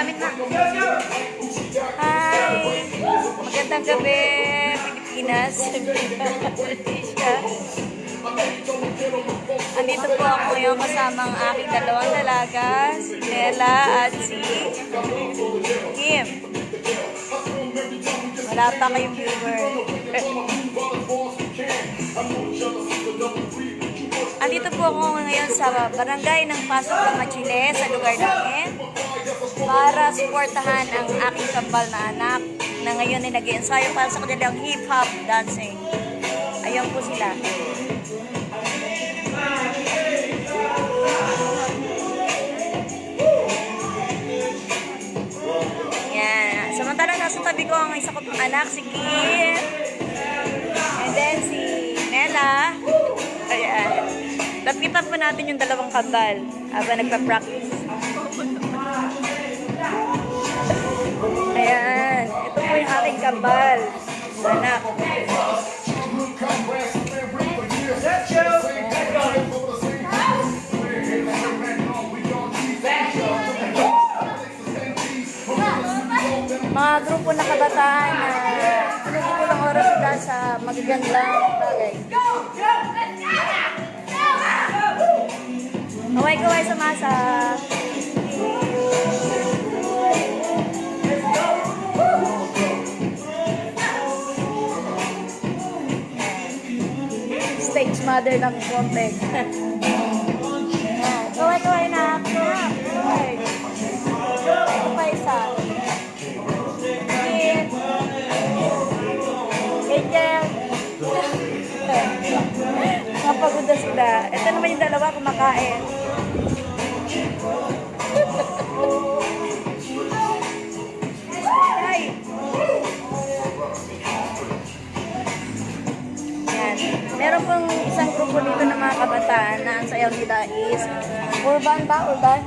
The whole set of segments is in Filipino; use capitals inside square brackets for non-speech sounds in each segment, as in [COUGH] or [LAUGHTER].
gamit na. Hi! Magandang gabi, Pilipinas. [LAUGHS] Andito po ako ngayon kasama aking dalawang dalaga, si Nella at si Kim. Wala pa kayong viewer. Andito po ako ngayon sa barangay ng Pasok Kamachile sa lugar namin para suportahan ang aking kambal na anak na ngayon ay nag-ensayo para sa kanilang hip-hop dancing. Ayun po sila. Yan. Samantala, nasa tabi ko ang isa ko pang anak, si Kim. And then si Nella. Ayan. Lapitan po natin yung dalawang kambal habang nagpa-practice. Kambal. Anak. Mga grupo na kabataan na pinagkukulang oras sila sa magagandang bagay. Kaway-kaway sa masa. Stage mother ng konti. Kaway-kaway na. Kaway. Ito pa isa. Angel. [LAUGHS] Napagod na sila. Ito naman yung dalawa kumakain. Meron pong isang grupo dito ng mga kabataan na ang sayaw nila is urban ba? Urban?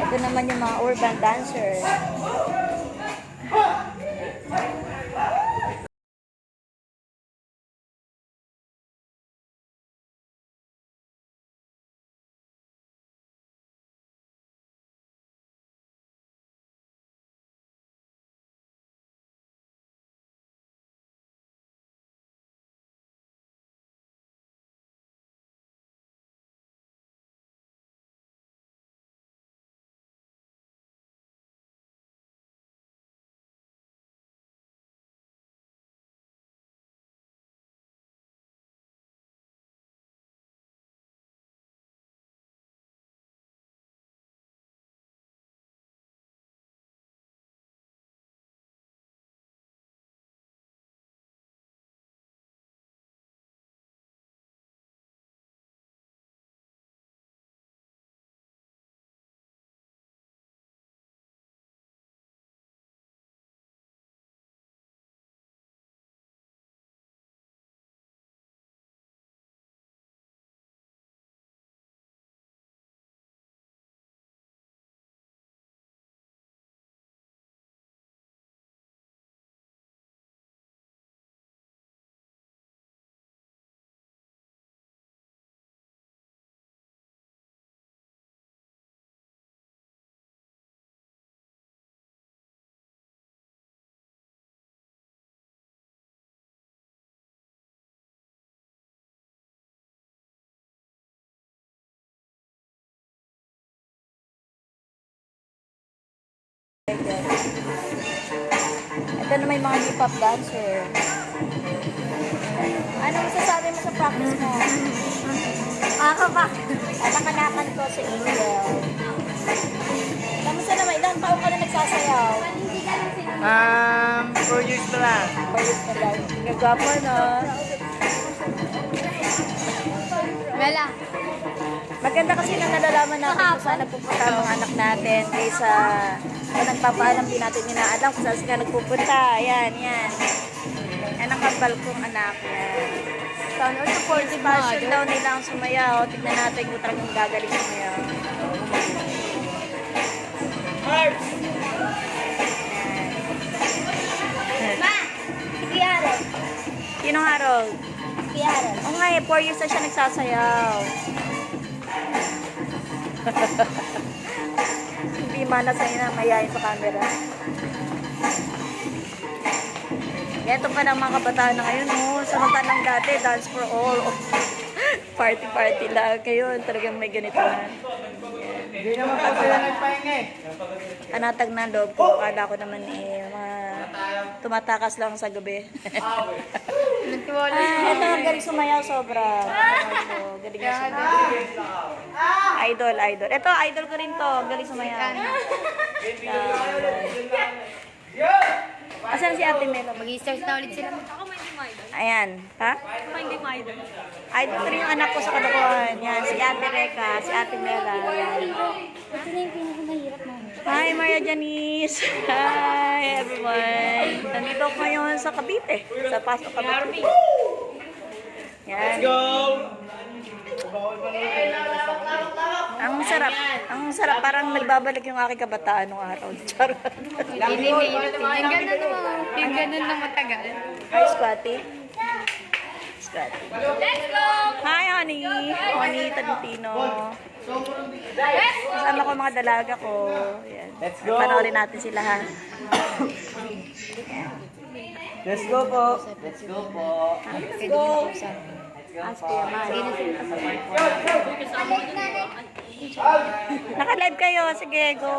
Ito naman yung mga urban dancers. Ito naman yung mga hip-hop dancer. Ano masasabi mo sa practice mo? Ako ba? Anak-anakan ko si Angel. Kamusta naman? Ilang taon ka na nagsasayaw? Um, four years pa lang. Balik na lang. Nagwapo, no? Wala. Maganda kasi na nalalaman natin kung saan nagpupunta ang mga anak natin kaysa kung nagpapaalam din natin inaalam kung saan sila nagpupunta. Ayan, yan. Yan ang kapal kong anak. Yan. So, ano support passion daw nila ang sumayaw. Tignan natin kung talagang gagaling sumayaw. Ma! Si Harold. Sinong Harold? Si Harold. Oo nga eh, 4 years na siya nagsasayaw. [LAUGHS] Hindi mana sa'yo na mayayin sa camera. Ito pa ng mga kabataan na ngayon, oh. Samantalang dati, dance for all. [LAUGHS] Party-party lang. Ngayon, talagang may ganito na. Hindi naman po sila nagpahinga eh. Anatag na loob ko. Akala ko naman eh, mga tumatakas lang sa gabi. [LAUGHS] Nagtiwala. ah, ito, ang galing sumayaw sobra. Ito, galing na sumayaw. Idol, idol. Ito, idol ko rin to. Galing sumayaw. Asan si Ate Melo? Mag-i-start na ulit sila. Ako may hindi mo idol. Ayan. Ha? Ako hindi mo idol. Idol ko rin yung anak ko sa kadakuan. Yan, si Ate Reka, si Ate Mela. Yan. Ito na yung pinakamahirap mo. Hi, Maria Janice. Hi, everyone. Nandito ako ngayon sa Cavite. Sa Pasok Cavite. Yan. Go! Ang sarap. Ang sarap. Parang nagbabalik yung aking kabataan nung araw. [LAUGHS] Charot. Yung ganun naman. Yung ganun na matagal. Hi, Squatty. Squatty. Let's go! Hi, honey. Honey Tantino. Kasama ko mga dalaga ko. Yan. Let's go. Panoorin natin sila ha. Let's go po. Let's go po. Let's go! Kuya Mari. Naka-live kayo. Sige, go.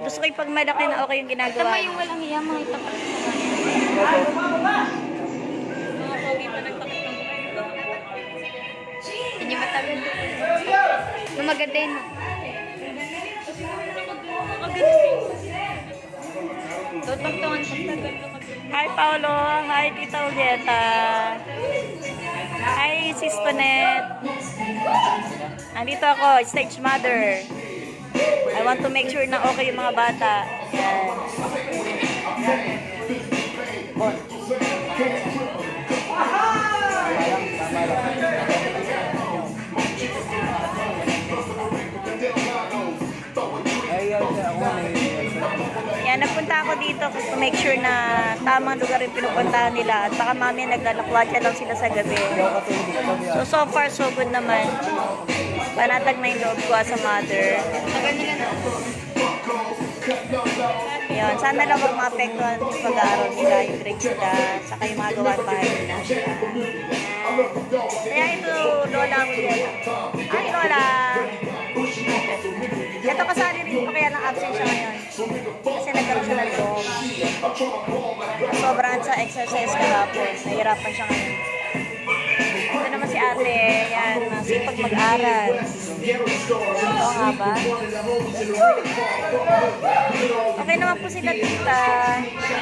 Gusto ko yung pag malaki na okay yung ginagawa. Tama yung walang iya, mga itapat sa Maganda yun. Tutugtungan tagal. Hi, Paolo. Hi, Tita Ulieta. Hi, Sis Tonet. Nandito ako, stage mother. I want to make sure na okay yung mga bata. Yan. Ayaw dito to make sure na tamang lugar yung pinupuntahan nila. At baka mami naglalakwatsa lang sila sa gabi. So, so far, so good naman. Panatag na yung loob ko as a mother. Yun, sana lang huwag maapektuhan yung pag-aaral nila, yung grades nila, saka yung mga gawain bahay nila. Kaya ito, Lola ko. Ay, Lola! Ito kasali rin pa kaya ng absent siya ngayon. Kasi nagkaroon siya ng loob. Sobrang sa exercise kahapon. Nahirapan siya ngayon. Ito naman si ate. Yan, masipag mag-aral. Ito nga ba? Okay naman po sila tita.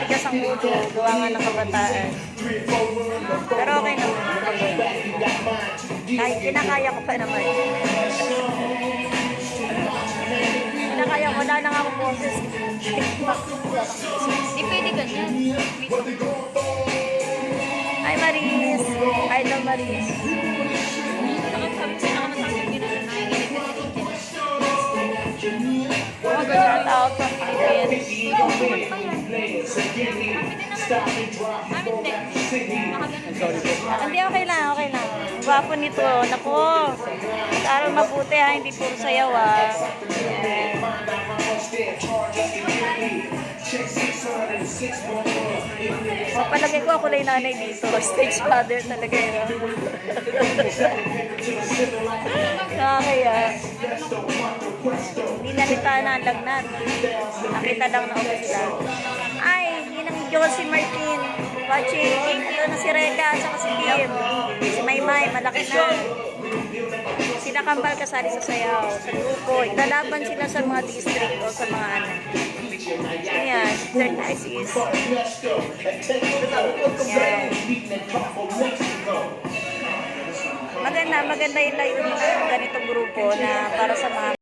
Tigas ang ulo. Gawa nga ng kabataan. Pero okay naman. Kahit kinakaya ko pa naman. Kinakaya ko. Wala na nga akong boses. Hindi pwede ganyan. Hi Maris. Hi daw Maris. Oh, shout out from Philippines. Hindi, Gwapo nito. Naku, aral mabuti ha, hindi puro sayaw ha. Ayan. O, palagay ko ako na yung nanay dito. Stage father talaga yun. Nakakaya. Hindi nalita na ang lagnat. Nakita lang na ako sila. Ay, yun ang Josie Martin. Watching. Ito na si Reka at si Kim. Malaki na. Sila kambal kasali sa sayaw, sa grupo. Ilalaban sila sa mga district o sa mga ano. Ayan, third nice is. Ayan. Maganda, maganda yung layunin ng ganitong grupo na para sa mga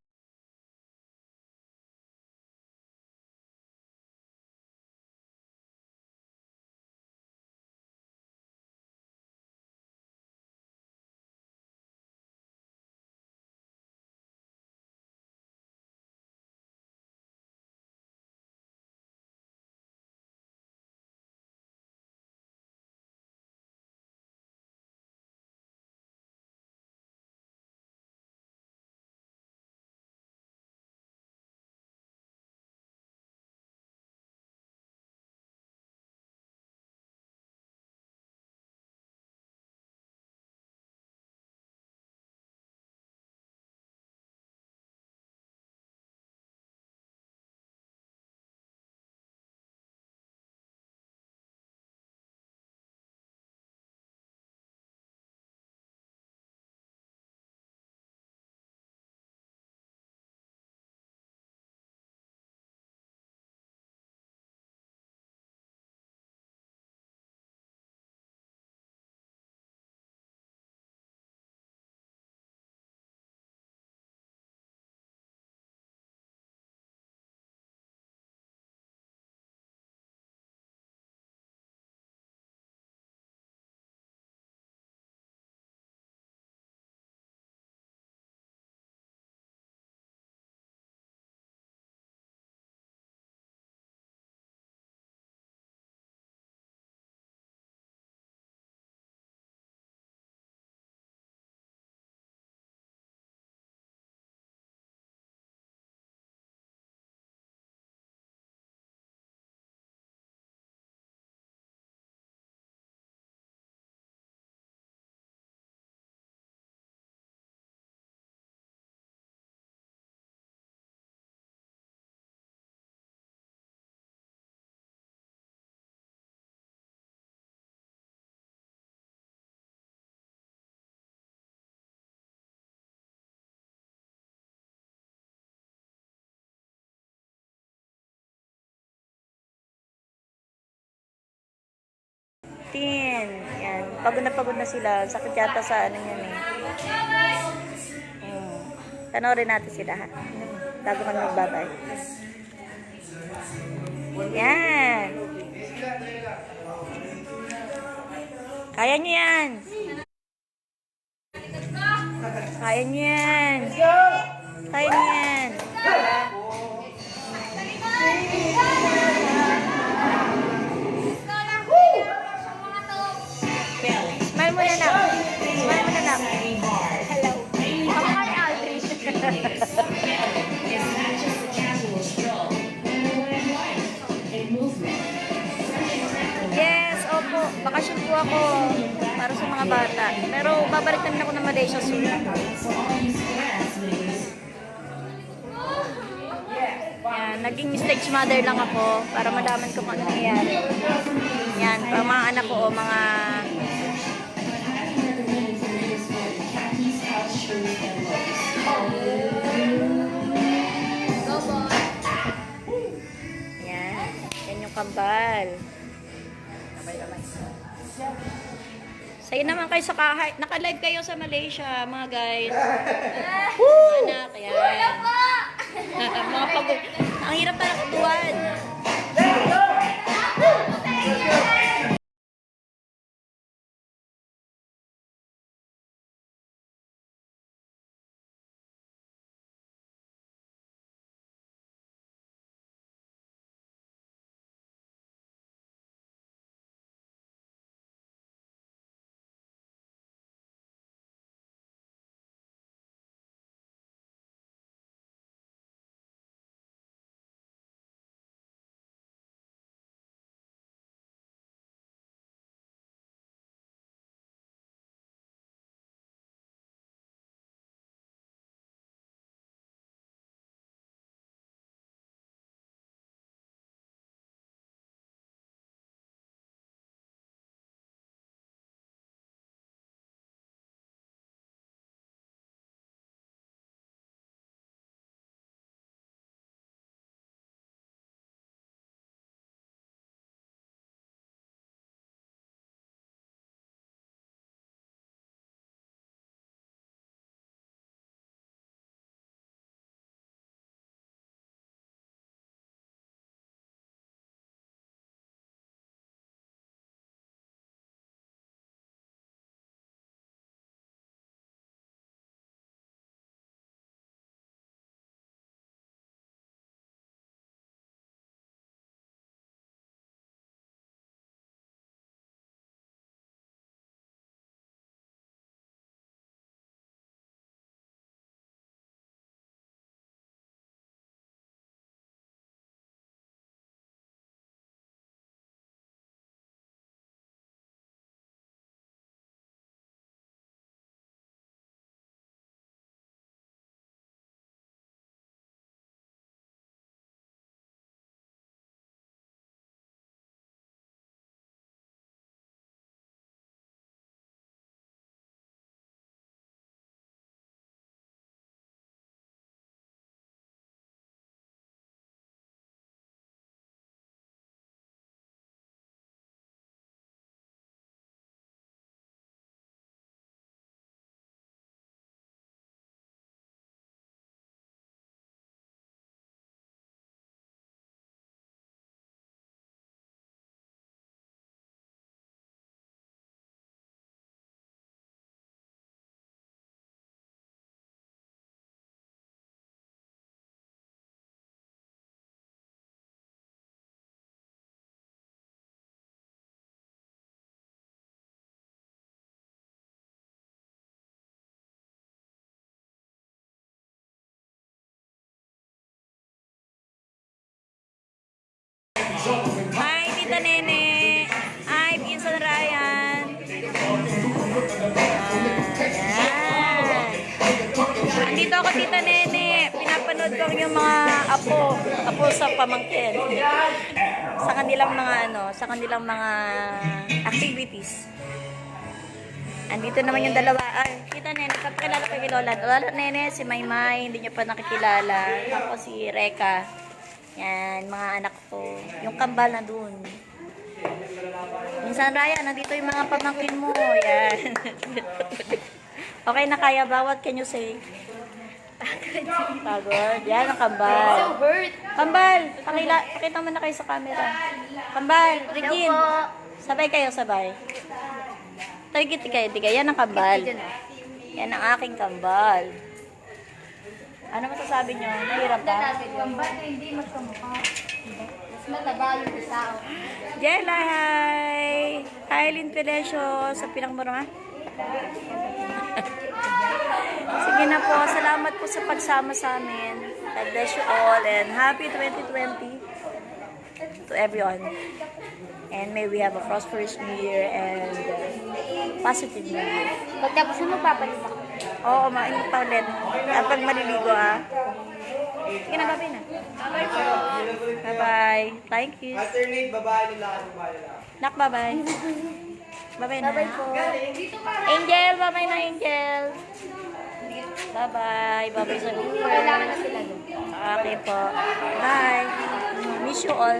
Yan. Pagod na pagod na sila. Sakit yata sa ano yan eh. Hmm. Panoorin natin sila ha. Bago kami magbabay. Yan. Kaya niyo yan. Kaya niyo yan. Kaya niyo yan. Smile Bakasyon po ako para sa mga bata. Pero babalik namin ako ng Malaysia soon. Yan, naging stage mother lang ako para malaman ko kung ano nangyayari. Yan, para mga anak ko o mga Yan. Yan yung kambal. Sa'yo naman kayo sa kahay. Naka-live kayo sa Malaysia, mga guys. [LAUGHS] Woo! Anak, yan. [LAUGHS] mga pagod. Ang hirap pala katuwan. Hi, Tita Nene. Hi, Pinsan Ryan. Ayan. Andito ako, Tita Nene. Pinapanood ko yung mga apo. Apo sa pamangkin. Sa kanilang mga ano, sa kanilang mga activities. Andito naman yung dalawa. Ay, Tita Nene, kapilala ko kay Lola. Lola Nene, si Maymay, hindi niyo pa nakikilala. Tapos si Reka. Yan, mga anak ko. Yung kambal na dun. Minsan Raya, nandito yung mga pamangkin mo. Yan. [LAUGHS] okay na kaya bawat can you say? Pagod. Yan ang kambal. Kambal, pakila, pakita mo na kayo sa camera. Kambal, Regine. Sabay kayo, sabay. Tagit kayo, tigay. Yan ang kambal. Yan ang aking kambal. Ano masasabi nyo? Mahirap ba? Kambal na hindi magkamukha. Mas mataba yung isa. Jella, hi! Hi, Lynn Pelesio. Sa pinakmuro ha? [LAUGHS] Sige na po. Salamat po sa pagsama sa amin. God bless you all and happy 2020 to everyone. And may we have a prosperous new year and positive new year. Pagtapos na magpapalit ako. Oo, mainit pa ulit. At pag maliligo ah. Sige na, bye na. Bye-bye. Thank you. Alternate, babae lalaki, babae lalaki. Nak, bye-bye. Bye-bye na. Bye-bye po. Angel, bye-bye na, Angel. Bye-bye. Bye-bye sa Kailangan na sila doon. Okay po. Bye. Miss you all.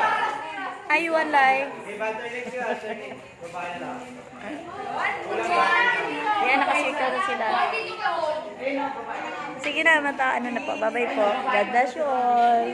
[LAUGHS] Ayuan live. May alternate sila, alternate, babae lalaki. Yan, nakasikaw na sila. Sige na, mata, ano na po. Bye-bye po. God bless you all.